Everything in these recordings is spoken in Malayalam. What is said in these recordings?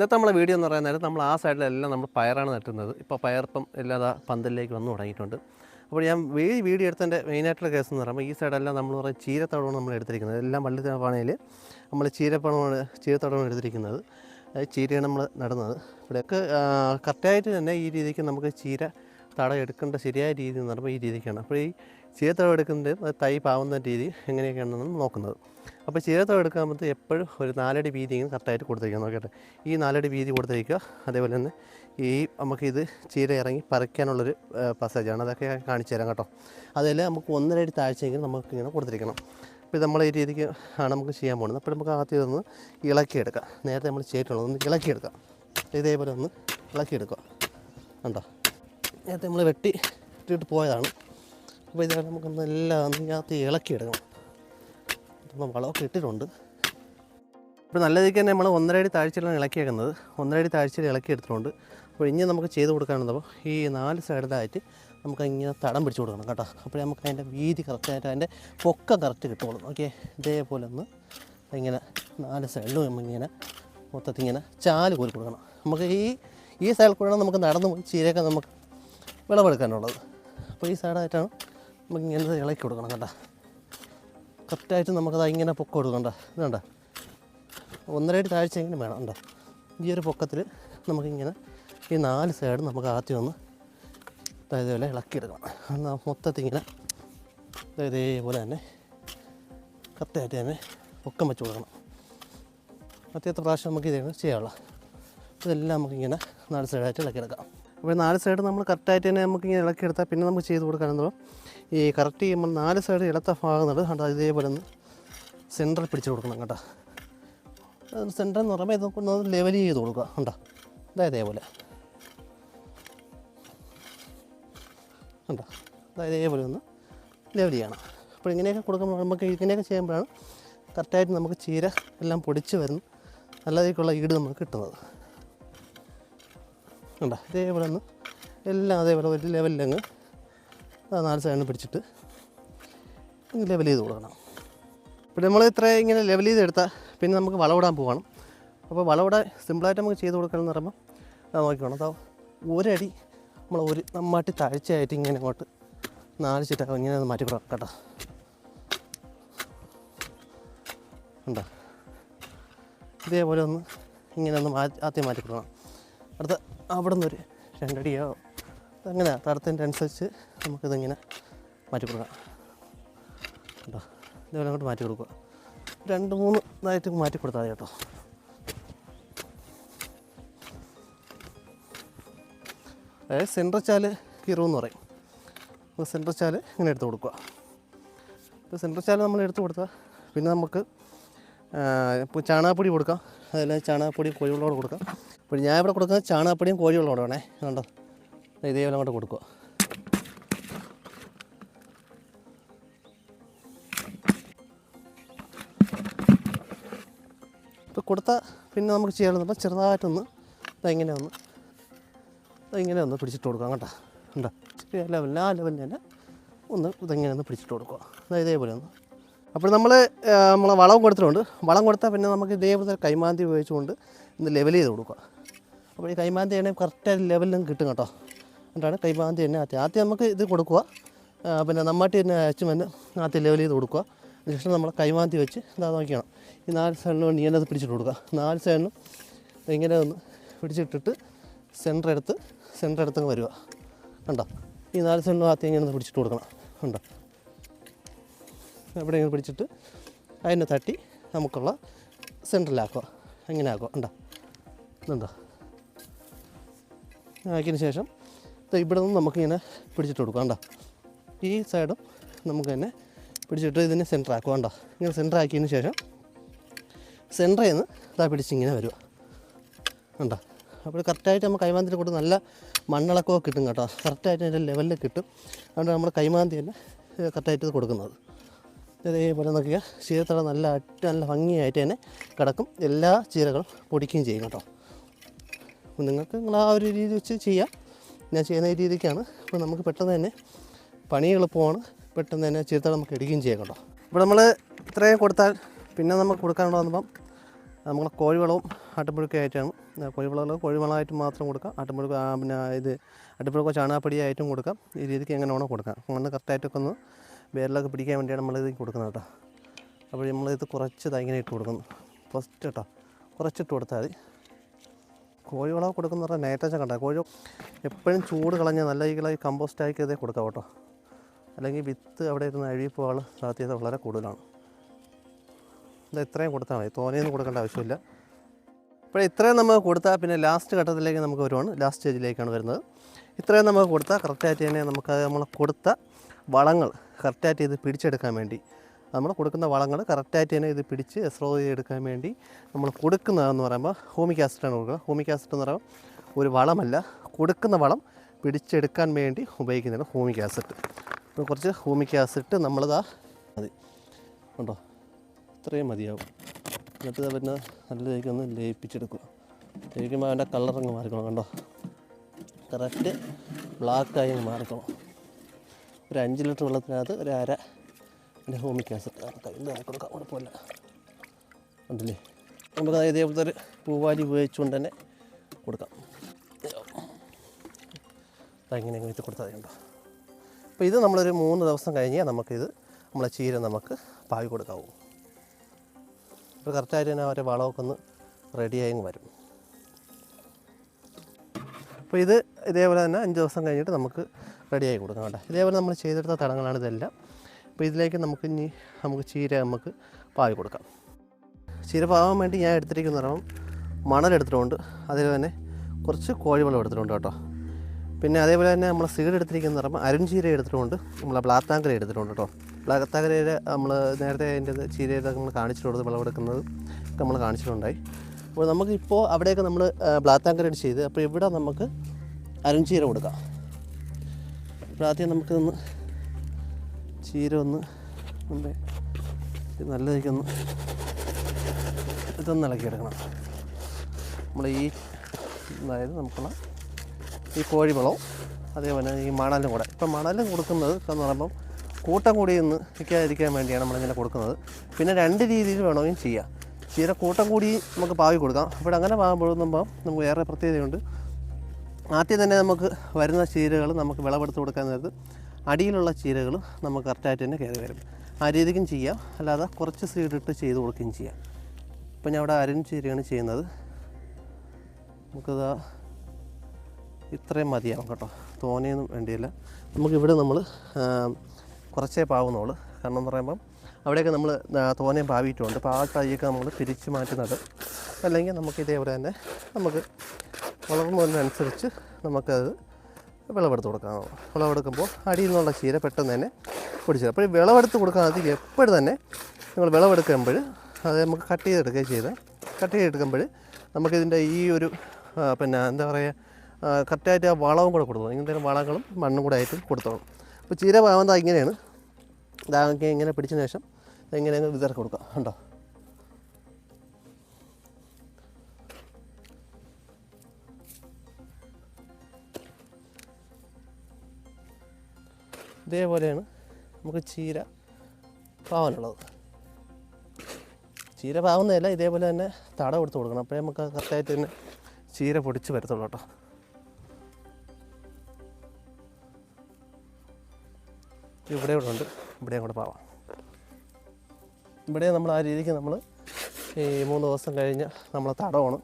ഇന്നത്തെ നമ്മളെ വീഡിയോ എന്ന് പറയുന്നത് നമ്മൾ ആ സൈഡിലെല്ലാം നമ്മൾ പയറാണ് നട്ടുന്നത്. ഇപ്പോൾ പയർപ്പം ഇല്ലാതെ പന്തലിലേക്ക് വന്ന് തുടങ്ങിയിട്ടുണ്ട്. അപ്പോൾ ഞാൻ ഈ വീഡിയോ എടുത്തതിന്റെ മെയിനായിട്ടുള്ള കേസ് എന്ന് പറയുമ്പോൾ ഈ സൈഡെല്ലാം നമ്മൾ പറയും ചീരത്തടമാണ് നമ്മൾ എടുത്തിരിക്കുന്നത്. എല്ലാം വള്ളി പാണയിൽ നമ്മൾ ചീരപ്പണമാണ് ചീരത്തടമാണ് എടുത്തിരിക്കുന്നത്. ചീരയാണ് നമ്മൾ നടുന്നത്. ഇവിടെയൊക്കെ കറക്റ്റായിട്ട് തന്നെ ഈ രീതിക്ക് നമുക്ക് ചീര തടം എടുക്കേണ്ട ശരിയായ രീതി എന്ന് പറയുമ്പോൾ ഈ രീതിക്കാണ്. അപ്പോൾ ഈ ചീരത്തടം എടുക്കുന്നത് അത് തൈ പാവുന്ന രീതി എങ്ങനെയൊക്കെയാണെന്ന് നോക്കുന്നത്. അപ്പോൾ ചീരത്തടം എടുക്കുമ്പോൾ എപ്പോഴും ഒരു നാലടി വീതി ഇങ്ങനെ കറക്റ്റായിട്ട് കൊടുത്തിരിക്കുക നോക്കട്ടെ. ഈ നാലടി വീതി കൊടുത്തിരിക്കുക. അതേപോലെ തന്നെ ഈ നമുക്കിത് ചീര ഇറങ്ങി പറിക്കാനുള്ളൊരു പസേജാണ് അതൊക്കെ കാണിച്ചു തരാം കേട്ടോ. അതിൽ നമുക്ക് ഒന്നരടി താഴ്ചയെങ്കിലും നമുക്ക് ഇങ്ങനെ കൊടുത്തിരിക്കണം അപ്പോൾ നമ്മൾ ഈ രീതിക്ക് ആണ് നമുക്ക് ചെയ്യാൻ പോകുന്നത്. അപ്പോൾ നമുക്ക് ആദ്യം ഇതൊന്ന് ഇളക്കിയെടുക്കാം. നേരത്തെ നമ്മൾ ചെയ്തിട്ടുള്ളത് ഒന്ന് ഇളക്കിയെടുക്കാം. ഇതേപോലെ ഒന്ന് ഇളക്കിയെടുക്കുക. കണ്ടോ? നേരത്തെ നമ്മൾ വെട്ടി ഇട്ടിട്ട് പോയതാണ്. അപ്പോൾ ഇതാണ് നമുക്കൊന്ന് എല്ലാം ഇളക്കി ഇളക്കിയെടുക്കണം നമ്മൾ വളമൊക്കെ ഇട്ടിട്ടുണ്ട്. ഇപ്പോൾ നല്ല രീതിക്ക് തന്നെ നമ്മൾ ഒന്നരടി താഴ്ചയിലാണ് ഇളക്കിയേക്കുന്നത്. ഒന്നരടി താഴ്ചയിൽ ഇളക്കി എടുത്തിട്ടുണ്ട്. അപ്പോൾ ഇനി നമുക്ക് ചെയ്ത് കൊടുക്കാനുള്ളപ്പോൾ ഈ നാല് സൈഡിലായിട്ട് നമുക്ക് ഇങ്ങനെ തടം പിടിച്ച് കൊടുക്കണം കേട്ടോ. അപ്പോഴേ നമുക്ക് അതിന്റെ വീതി കറക്റ്റായിട്ട് അതിന്റെ പൊക്കം കറക്റ്റ് കിട്ടുള്ളൂ ഓക്കെ? ഇതേപോലെ ഒന്ന് ഇങ്ങനെ നാല് സൈഡിലും നമ്മളിങ്ങനെ മൊത്തത്തിൽ ഇങ്ങനെ ചാൽ കോരി കൊടുക്കണം. നമുക്ക് ഈ ഈ സൈഡിൽ കൂടെയാണ് നമുക്ക് നടന്ന് പോയി ചീരയൊക്കെ നമുക്ക് വിളവെടുക്കാനുള്ളത്. അപ്പോൾ ഈ സൈഡായിട്ടാണ് നമുക്ക് ഇങ്ങനെ ഇളക്കി കൊടുക്കണം കേട്ടോ. കറക്റ്റായിട്ട് നമുക്കത് ഇങ്ങനെ പൊക്കം കൊടുക്കണ്ട ഇതുണ്ട കണ്ടോ? താഴ്ചയെങ്കിലും വേണം ഉണ്ടോ ഈ ഒരു പൊക്കത്തിൽ നമുക്കിങ്ങനെ ഈ നാല് സൈഡ് നമുക്ക് ആദ്യം ഒന്ന് ഇതേപോലെ ഇളക്കിയെടുക്കണം. എന്നാൽ മൊത്തത്തിൽ ഇങ്ങനെ ഇതേപോലെ തന്നെ കറക്റ്റായിട്ട് തന്നെ പൊക്കം വെച്ച് കൊടുക്കണം. അത്യാവശ്യ പ്രാവശ്യം നമുക്ക് ഇതേ ചെയ്യാനുള്ള. ഇതെല്ലാം നമുക്കിങ്ങനെ നാല് സൈഡായിട്ട് ഇളക്കിയെടുക്കാം. അപ്പോൾ നാല് സൈഡ് നമ്മൾ കറക്റ്റായിട്ട് തന്നെ നമുക്ക് ഇങ്ങനെ ഇളക്കിയെടുത്താൽ പിന്നെ നമുക്ക് ചെയ്ത് കൊടുക്കാനെന്നോ ഈ കറക്റ്റ് ചെയ്യുമ്പോൾ നാല് സൈഡ് ഇളത്ത ഭാഗങ്ങൾ കണ്ടോ ഇതേപോലെ ഒന്ന് സെന്ററിൽ പിടിച്ച് കൊടുക്കണം കേട്ടോ. സെന്റർ എന്ന് പറയുമ്പോൾ ഒന്ന് ലെവൽ ചെയ്ത് കൊടുക്കുക കണ്ടോ ഇതാ ഇതേപോലെ. കണ്ടോ അതായത് ഇതേപോലെ ഒന്ന് ലെവൽ ചെയ്യണം. അപ്പോൾ ഇങ്ങനെയൊക്കെ കൊടുക്കുമ്പോൾ നമുക്ക് ഇങ്ങനെയൊക്കെ ചെയ്യുമ്പോഴാണ് കറക്റ്റായിട്ട് നമുക്ക് ചീര എല്ലാം പൊടിച്ച് വരുന്നു നല്ല രീതിക്കുള്ള ഈട് നമുക്ക് കിട്ടുന്നത്. ഉണ്ടോ ഇതേപോലെ ഒന്ന് എല്ലാം അതേപോലെ ഒരു ലെവലിലങ്ങ് നാല് സൈഡിൽ പിടിച്ചിട്ട് ലെവൽ ചെയ്ത് കൊടുക്കണം. പിന്നെ നമ്മൾ ഇത്ര ഇങ്ങനെ ലെവൽ ചെയ്തെടുത്താൽ പിന്നെ നമുക്ക് വളവിടാൻ പോകണം അപ്പോൾ വളവിടാൻ സിമ്പിളായിട്ട് നമുക്ക് ചെയ്ത് കൊടുക്കണമെന്ന് പറയുമ്പോൾ അത് നോക്കിക്കോണം. അപ്പോൾ ഒരടി നമ്മൾ ഒരു നമ്മാട്ടി താഴ്ചയായിട്ട് ഇങ്ങനെ അങ്ങോട്ട് നാല് ചിറ്റാകും ഇങ്ങനെ ഒന്ന് മാറ്റി കൊടുക്കാം കേട്ടോ. ഉണ്ടോ ഇതേപോലെ ഒന്ന് ഇങ്ങനെ ഒന്ന് മാറ്റി ആദ്യം മാറ്റി കൊടുക്കണം. അടുത്ത അവിടെ നിന്നൊരു രണ്ടടിയോ? അങ്ങനെ തടത്തിന്റെ അനുസരിച്ച് നമുക്കിതിങ്ങനെ മാറ്റി കൊടുക്കാം കേട്ടോ ഇതുപോലെ അങ്ങോട്ട് മാറ്റി കൊടുക്കുക രണ്ട് മൂന്ന് ഇതായിട്ട് മാറ്റി കൊടുത്താൽ മതി കേട്ടോ. അതായത് സെൻട്രൽ ചാൽ കീറുമെന്ന് പറയും. അപ്പോൾ സെൻട്രൽ ചാൽ ഇങ്ങനെ എടുത്ത് കൊടുക്കുക. ഇപ്പോൾ സെൻട്രൽ ചാൽ നമ്മൾ എടുത്ത് കൊടുത്താൽ പിന്നെ നമുക്ക് ഇപ്പോൾ ചാണകപ്പൊടി കൊടുക്കാം. അതല്ല ചാണകപ്പൊടി കോഴിവെള്ളോട് കൊടുക്കാം. അപ്പോൾ ഞാൻ ഇവിടെ കൊടുക്കുന്നത് ചാണകപ്പൊടിയും കോഴിവെള്ളോട് വേണേ. കണ്ടോ? ഇതേപോലെ അങ്ങോട്ട് കൊടുക്കുക. ഇപ്പോൾ കൊടുത്താൽ പിന്നെ നമുക്ക് ചെയ്യാനുള്ളത് അപ്പോൾ ചെറുതായിട്ടൊന്ന് ഇതെങ്ങനെ ഒന്ന് ഇതെങ്ങനെ ഒന്ന് പിടിച്ചിട്ട് കൊടുക്കാം കേട്ടോ. ഉണ്ടോ ചെറിയ ലെവലിൽ ആ ലെവലിൽ തന്നെ ഒന്ന് ഇതെങ്ങനെ ഒന്ന് പിടിച്ചിട്ട് കൊടുക്കുക. ഇതേപോലെ ഒന്ന് അപ്പോൾ നമ്മൾ നമ്മൾ വളം കൊടുത്തിട്ടുണ്ട്. വളം കൊടുത്താൽ പിന്നെ നമുക്ക് ഇതേപോലെ കൈമാന്തി ഉപയോഗിച്ചുകൊണ്ട് ഇന്ന് ലെവൽ ചെയ്ത് കൊടുക്കുക. അപ്പോൾ ഈ കൈമാന്തി തന്നെ കറക്റ്റ് ലെവലിലും കിട്ടും കേട്ടോ. എന്നിട്ടാണ് കൈമാന്തി തന്നെ ആദ്യം. ആദ്യം നമുക്ക് ഇത് കൊടുക്കുക. പിന്നെ നമ്മാട്ടി തന്നെ അയച്ചു വന്ന് ആദ്യം ലെവൽ ചെയ്ത് കൊടുക്കുക. അതിനുശേഷം നമ്മൾ കൈമാന്തി വെച്ച് ഇതാ നോക്കിയാണ് ഈ നാല് സൈഡിലും ഇങ്ങനെ അത് പിടിച്ചിട്ട് കൊടുക്കുക. നാല് സൈഡിലും ഇങ്ങനെ ഒന്ന് പിടിച്ചിട്ടിട്ട് സെന്റർ എടുത്ത് സെന്റർ എടുത്തങ്ങ് വരിക. കണ്ടോ? ഈ നാല് സൈഡിലും ആദ്യം ഇങ്ങനെ ഒന്ന് പിടിച്ചിട്ട് കൊടുക്കണം. കണ്ടോ? എവിടെ പിടിച്ചിട്ട് അതിനെ തട്ടി നമുക്കുള്ള സെന്ററിലാക്കുക. അങ്ങനെ ആക്കുക ഉണ്ടോ ഇതുണ്ടോ? ആക്കിയതിന് ശേഷം ഇവിടെ നിന്ന് നമുക്കിങ്ങനെ പിടിച്ചിട്ട് കൊടുക്കാം. കണ്ടോ? ഈ സൈഡും നമുക്ക് തന്നെ പിടിച്ചിട്ട് ഇതിനെ സെന്റർ ആക്കുക കണ്ടോ? ഇങ്ങനെ സെന്റർ ആക്കിയതിന് ശേഷം സെന്ററിൽ നിന്ന് ഇതാ പിടിച്ചിങ്ങനെ വരിക. കണ്ടോ? അപ്പോൾ കറക്റ്റായിട്ട് നമ്മൾ കൈമാന്തിയിൽ കൂടെ നല്ല മണ്ണിളക്കമൊക്കെ കിട്ടും കേട്ടോ. കറക്റ്റായിട്ട് അതിന്റെ ലെവലിൽ കിട്ടും. അതുകൊണ്ട് നമ്മൾ കൈമാന്തി തന്നെ കറക്റ്റായിട്ട് കൊടുക്കുന്നത്. ഇതേപോലെ നോക്കുക ചീരത്തട നല്ല അറ്റ നല്ല ഭംഗിയായിട്ട് തന്നെ കിടക്കും. എല്ലാ ചീരകളും പൊടിക്കുകയും ചെയ്യും കേട്ടോ. അപ്പോൾ നിങ്ങൾക്ക് നിങ്ങൾ ആ ഒരു രീതി വെച്ച് ചെയ്യാം. ഞാൻ ചെയ്യുന്ന രീതിക്കാണ്. അപ്പോൾ നമുക്ക് പെട്ടെന്ന് തന്നെ പണി എളുപ്പമാണ് പെട്ടെന്ന് തന്നെ ചീരത്തട നമുക്ക് എടുക്കുകയും ചെയ്യാം കേട്ടോ. ഇവിടെ നമ്മൾ ഇത്രയും കൊടുത്താൽ പിന്നെ നമുക്ക് കൊടുക്കാനുള്ളതെന്നപ്പം നമ്മൾ കോഴിവളവും ആട്ടുപുഴുക്കയായിട്ടാണ് കോഴിവളകൾ കോഴിവളമായിട്ട് മാത്രം കൊടുക്കാം. ആട്ടുപുഴുക്ക ആ, പിന്നെ ഇത് ആട്ടുപുഴുക്ക ചാണകപ്പൊടിയായിട്ടും കൊടുക്കാം. ഈ രീതിക്ക് എങ്ങനെ വേണോ കൊടുക്കാം. അങ്ങനെ കറക്റ്റായിട്ടൊക്കെ ഒന്ന് വേരിലൊക്കെ പിടിക്കാൻ വേണ്ടിയാണ് നമ്മളിത് കൊടുക്കുന്നത് കേട്ടോ. അപ്പോൾ നമ്മളിത് കുറച്ച് തൈങ്ങനെ ഇട്ട് കൊടുക്കുന്നു. ഫസ്റ്റ് കേട്ടോ. കുറച്ചിട്ട് കൊടുത്താൽ മതി. കോഴിവളം കൊടുക്കുന്ന പറഞ്ഞാൽ നൈട്രജൻ കണ്ട. കോഴി എപ്പോഴും ചൂട് കളഞ്ഞാൽ നല്ല രീതിയിലായി കമ്പോസ്റ്റ് ആക്കി ഇതേ കൊടുക്കാം കേട്ടോ. അല്ലെങ്കിൽ വിത്ത് അവിടെ ഇരുന്ന് അഴുകിപ്പോകാനുള്ള സാധ്യത വളരെ കൂടുതലാണ്. ഇത് ഇത്രയും കൊടുത്താൽ മതി. തോനെയൊന്നും കൊടുക്കേണ്ട ആവശ്യമില്ല. അപ്പോൾ ഇത്രയും നമുക്ക് കൊടുത്താൽ പിന്നെ ലാസ്റ്റ് ഘട്ടത്തിലേക്ക് നമുക്ക് വരുവാണ്. ലാസ്റ്റ് സ്റ്റേജിലേക്കാണ് വരുന്നത്. ഇത്രയും നമുക്ക് കൊടുത്താൽ കറക്റ്റായിട്ട് തന്നെ നമുക്ക് നമ്മൾ കൊടുത്ത വളങ്ങൾ കറക്റ്റായിട്ട് ഇത് പിടിച്ചെടുക്കാൻ വേണ്ടി. നമ്മൾ കൊടുക്കുന്ന വളങ്ങൾ കറക്റ്റായിട്ട് തന്നെ ഇത് പിടിച്ച് എസ്രോ ചെയ്തെടുക്കാൻ വേണ്ടി നമ്മൾ കൊടുക്കുന്നതെന്ന് പറയുമ്പോൾ ഹോമിക് ആസിഡാണ് കൊടുക്കുക ഹോമിക് ആസിഡ് എന്ന് പറയുമ്പോൾ ഒരു വളമല്ല കൊടുക്കുന്ന വളം പിടിച്ചെടുക്കാൻ വേണ്ടി ഉപയോഗിക്കുന്നതാണ് ഹോമിക് ആസിഡ് അപ്പോൾ കുറച്ച് ഹോമിക് ആസിഡ് നമ്മളിതാ മതി. ഉണ്ടോ ഇത്രയും മതിയാവും. എന്നിട്ട് പിന്നെ നല്ല രീതിക്ക് ഒന്ന് ലയിപ്പിച്ചെടുക്കുക. ലയിക്കുമ്പോൾ അതിന്റെ കളറങ്ങ് മാറിക്കണം കണ്ടോ? കറക്റ്റ് ബ്ലാക്കായി മാറിക്കണം ഒരു അഞ്ച് ലിറ്റർ വെള്ളത്തിനകത്ത് ഒരു അര എന്റെ ഹോമിക് ആസിഡ് കയ്യിൽ കൊടുക്കാം. കുഴപ്പമില്ല. ഉണ്ടല്ലേ? നമുക്ക് ഇതേപോലത്തെ ഒരു പൂവാലി ഉപയോഗിച്ചുകൊണ്ട് തന്നെ കൊടുക്കാം. ഇങ്ങനെ വെച്ച് കൊടുത്താൽ മതി കേട്ടോ. അപ്പോൾ ഇത് നമ്മളൊരു മൂന്ന് ദിവസം കഴിഞ്ഞാൽ നമുക്കിത് നമ്മളെ ചീര നമുക്ക് പാവി കൊടുക്കാവും. അപ്പോൾ കറക്റ്റായിട്ട് തന്നെ അവരെ വളമൊക്കെ ഒന്ന് റെഡിയായി വരും. അപ്പോൾ ഇത് ഇതേപോലെ തന്നെ അഞ്ച് ദിവസം കഴിഞ്ഞിട്ട് നമുക്ക് റെഡിയായി കൊടുക്കാം കേട്ടോ. ഇതേപോലെ നമ്മൾ ചെയ്തെടുത്ത തടങ്ങളാണ് ഇതെല്ലാം. അപ്പോൾ ഇതിലേക്ക് നമുക്ക് ഇനി നമുക്ക് ചീര നമുക്ക് പാവി കൊടുക്കാം. ചീര പാവാൻ വേണ്ടി ഞാൻ എടുത്തിരിക്കുന്ന പറയുമ്പം മണലെടുത്തിട്ടുണ്ട് അതിൽ തന്നെ കുറച്ച് കോഴിവെള്ളം എടുത്തിട്ടുണ്ട് കേട്ടോ. പിന്നെ അതേപോലെ തന്നെ നമ്മൾ സീഡ് എടുത്തിരിക്കുന്ന പറയുമ്പോൾ അരുൺചീര എടുത്തിട്ടുണ്ട്. നമ്മൾ ബ്ലാത്താങ്കര എടുത്തിട്ടുണ്ട് കേട്ടോ. ബ്ലാത്താങ്കരയുടെ നമ്മൾ നേരത്തെ അതിന്റെ ചീരയുടെ നമ്മൾ കാണിച്ചിട്ടുണ്ട് വിളവെടുക്കുന്നത് നമ്മൾ കാണിച്ചിട്ടുണ്ടായി. അപ്പോൾ നമുക്കിപ്പോൾ അവിടെയൊക്കെ നമ്മൾ ബ്ലാത്താങ്കര ചെയ്ത് അപ്പോൾ ഇവിടെ നമുക്ക് അരുൺചീര കൊടുക്കാം. അപ്പോൾ ആദ്യം നമുക്കിതൊന്ന് ചീര ഒന്ന് നമ്മുടെ നല്ലതൊക്കെയൊന്ന് ഇതൊന്ന് ഇളക്കിയെടുക്കണം. നമ്മൾ ഈ അതായത് നമുക്കുള്ള ഈ കോഴിവളവും അതേപോലെ ഈ മണലും കൂടെ. ഇപ്പം മണലും കൊടുക്കുന്നത് എന്ന് പറയുമ്പം കൂട്ടം കൂടി ഒന്ന് നിൽക്കാതിരിക്കാൻ വേണ്ടിയാണ് നമ്മളിങ്ങനെ കൊടുക്കുന്നത്. പിന്നെ രണ്ട് രീതിയിൽ വേണമെങ്കിൽ ചെയ്യാം. ചീര കൂട്ടം കൂടി നമുക്ക് പാവി കൊടുക്കാം. അപ്പോൾ അങ്ങനെ പാകുമ്പോഴുമ്പോൾ നമുക്ക് വേറെ പ്രത്യേകതയുണ്ട്. ആദ്യം തന്നെ നമുക്ക് വരുന്ന ചീരകൾ നമുക്ക് വിളവെടുത്ത് കൊടുക്കാൻ നേരത്ത് അടിയിലുള്ള ചീരകൾ നമുക്ക് കറക്റ്റായിട്ട് തന്നെ കയറി വരും. ആ രീതിക്കും ചെയ്യാം. അല്ലാതെ കുറച്ച് സീഡിട്ട് ചെയ്ത് കൊടുക്കുകയും ചെയ്യാം. ഇപ്പം ഞാൻ അവിടെ അരൻ ചീരയാണ് ചെയ്യുന്നത്. നമുക്കത് ഇത്രയും മതിയാവും കേട്ടോ. തോനെയൊന്നും വേണ്ടിയില്ല. നമുക്കിവിടെ നമ്മൾ കുറച്ചേ പാവുന്നുള്ളൂ. കാരണം എന്ന് പറയുമ്പം അവിടെയൊക്കെ നമ്മൾ തോനെയും പാവിയിട്ടുണ്ട്. അപ്പോൾ ആ തൈയൊക്കെ നമ്മൾ തിരിച്ച് മാറ്റുന്നത്. അല്ലെങ്കിൽ നമുക്ക് ഇതേപോലെ തന്നെ നമുക്ക് വളർന്നു വരുന്നതനുസരിച്ച് നമുക്കത് വിളവെടുത്ത് കൊടുക്കാം. വിളവെടുക്കുമ്പോൾ അടിയിൽ നിന്നുള്ള ചീര പെട്ടെന്ന് തന്നെ പൊടിച്ചു അപ്പോൾ ഈ വിളവെടുത്ത് കൊടുക്കാതെ എപ്പോഴും തന്നെ നിങ്ങൾ വിളവെടുക്കുമ്പോൾ അത് നമുക്ക് കട്ട് ചെയ്തെടുക്കുകയും ചെയ്ത് കട്ട് ചെയ്തെടുക്കുമ്പോൾ നമുക്കിതിന്റെ ഈ ഒരു പിന്നെ എന്താ പറയുക കറക്റ്റായിട്ട് ആ വളവും കൂടെ കൊടുത്തോളും ഇങ്ങനത്തെ വളങ്ങളും മണ്ണും കൂടെ ആയിട്ട് കൊടുത്തോളും അപ്പോൾ ചീര പാവുന്നത് ഇങ്ങനെയാണ്. ഇതാക്കി ഇങ്ങനെ പിടിച്ചതിന് ശേഷം ഇങ്ങനെ അങ്ങ് കൊടുക്കാം. ഉണ്ടോ ഇതേപോലെയാണ് നമുക്ക് ചീര പാവാനുള്ളത്. ചീര പാവുന്നതല്ല ഇതേപോലെ തന്നെ തട കൊടുത്ത് കൊടുക്കണം. അപ്പോഴേ നമുക്ക് കറക്റ്റായിട്ട് തന്നെ ചീര പൊടിച്ച് വരത്തുള്ളൂ കേട്ടോ. ഇവിടെ ഇവിടെ ഉണ്ട് ഇവിടെയും കൂടെ പാവാം. ഇവിടെ നമ്മൾ ആ രീതിക്ക് നമ്മൾ ഈ മൂന്ന് ദിവസം കഴിഞ്ഞ് നമ്മൾ തടമാണ്.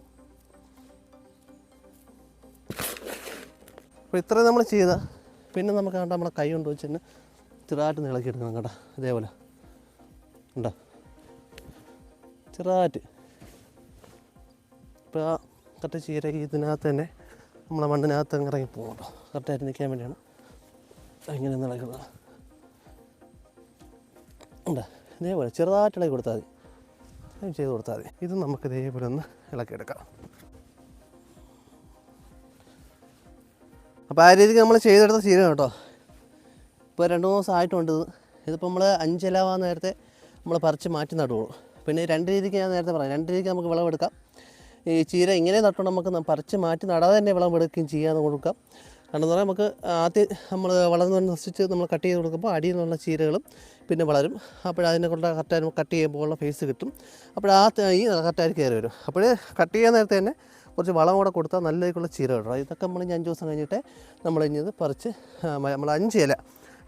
അപ്പോൾ ഇത്രയും നമ്മൾ ചെയ്ത പിന്നെ നമുക്ക് കണ്ട നമ്മളെ കൈ കൊണ്ട് വെച്ച് തന്നെ ചെറുതായിട്ട് നിളക്കി എടുക്കണം കേട്ടോ ഇതേപോലെ. ഉണ്ടോ ചെറുതായിട്ട്. ഇപ്പോൾ ആ കറക്റ്റ് ചീര ഇതിനകത്ത് തന്നെ നമ്മളെ മണ്ണിനകത്ത് അങ്ങ് ഇറങ്ങി പോകും കേട്ടോ. കറക്റ്റായിട്ട് നിൽക്കാൻ വേണ്ടിയാണ് ഇങ്ങനെ നിളക്കുന്നത്. ഉണ്ടോ ഇതേപോലെ ചെറുതായിട്ട് ഇളക്കി കൊടുത്താൽ മതി. ചെയ്ത് കൊടുത്താൽ മതി. ഇത് നമുക്ക് ഇതേപോലെ ഒന്ന് ഇളക്കിയെടുക്കാം. അപ്പോൾ ആ രീതിക്ക് നമ്മൾ ചെയ്തെടുത്ത ശീലം കേട്ടോ. ഇപ്പോൾ രണ്ട് മൂന്ന് ദിവസം ആയിട്ടുണ്ട് ഇത്. ഇതിപ്പോൾ നമ്മൾ അഞ്ചിലാവാൻ നേരത്തെ നമ്മൾ പറിച്ച് മാറ്റി നടുകയുള്ളൂ പിന്നെ രണ്ട് രീതിക്ക് ഞാൻ നേരത്തെ പറയാം. രണ്ട് രീതിക്ക് നമുക്ക് വിളവെടുക്കാം ഈ ചീര ഇങ്ങനെ നട്ടുകൊണ്ട് നമുക്ക് പറിച്ച് മാറ്റി നടാതെ തന്നെ വിളവെടുക്കുകയും ചെയ്യാമെന്ന് കൊടുക്കാം. കാരണം പറഞ്ഞാൽ നമുക്ക് ആദ്യം നമ്മൾ വളർന്ന് നശിച്ച് നമ്മൾ കട്ട് ചെയ്ത് കൊടുക്കുമ്പോൾ അടിയിൽ നിന്നുള്ള ചീരകളും പിന്നെ വളരും. അപ്പോഴതിനെ കൊണ്ട് കറക്റ്റായി കട്ട് ചെയ്യുമ്പോൾ ഉള്ള ഫേസ് കിട്ടും. ത- ഈ കറക്റ്റായി കയറി വരും. അപ്പോൾ കട്ട് ചെയ്യാൻ നേരത്തെ തന്നെ കുറച്ച് വളം കൂടെ കൊടുത്താൽ നല്ല രീതിക്കുള്ള ചീര കിട്ടും. ഇതൊക്കെ നമ്മൾ ഇനി അഞ്ച് ദിവസം കഴിഞ്ഞിട്ട് നമ്മൾ ഇനിയത് പറിച്ച് നമ്മൾ അഞ്ച് ഇല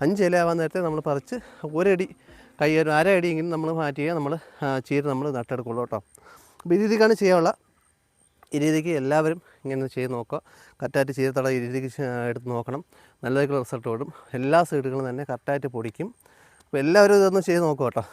അഞ്ച് ഇല ആവാൻ നേരത്തെ നമ്മൾ പറിച്ച് ഒരടി കൈ ഒരു അര അടിയെങ്കിലും നമ്മൾ മാറ്റി നമ്മൾ ചീര നമ്മൾ നട്ടെടുക്കുള്ളൂ കേട്ടോ. അപ്പോൾ ഈ രീതിക്കാണ് ചെയ്യാനുള്ള. ഈ രീതിക്ക് എല്ലാവരും ഇങ്ങനെ ചെയ്ത് നോക്കുക. കറക്റ്റായിട്ട് ചീരത്തട ഈ രീതിക്ക് എടുത്ത് നോക്കണം. നല്ലതായിട്ടുള്ള റിസൾട്ട് കിട്ടും. എല്ലാ സൈഡുകളും തന്നെ കറക്റ്റായിട്ട് പൊടിക്കും. അപ്പോൾ എല്ലാവരും ഇതൊന്ന് ചെയ്ത് നോക്കുക കേട്ടോ.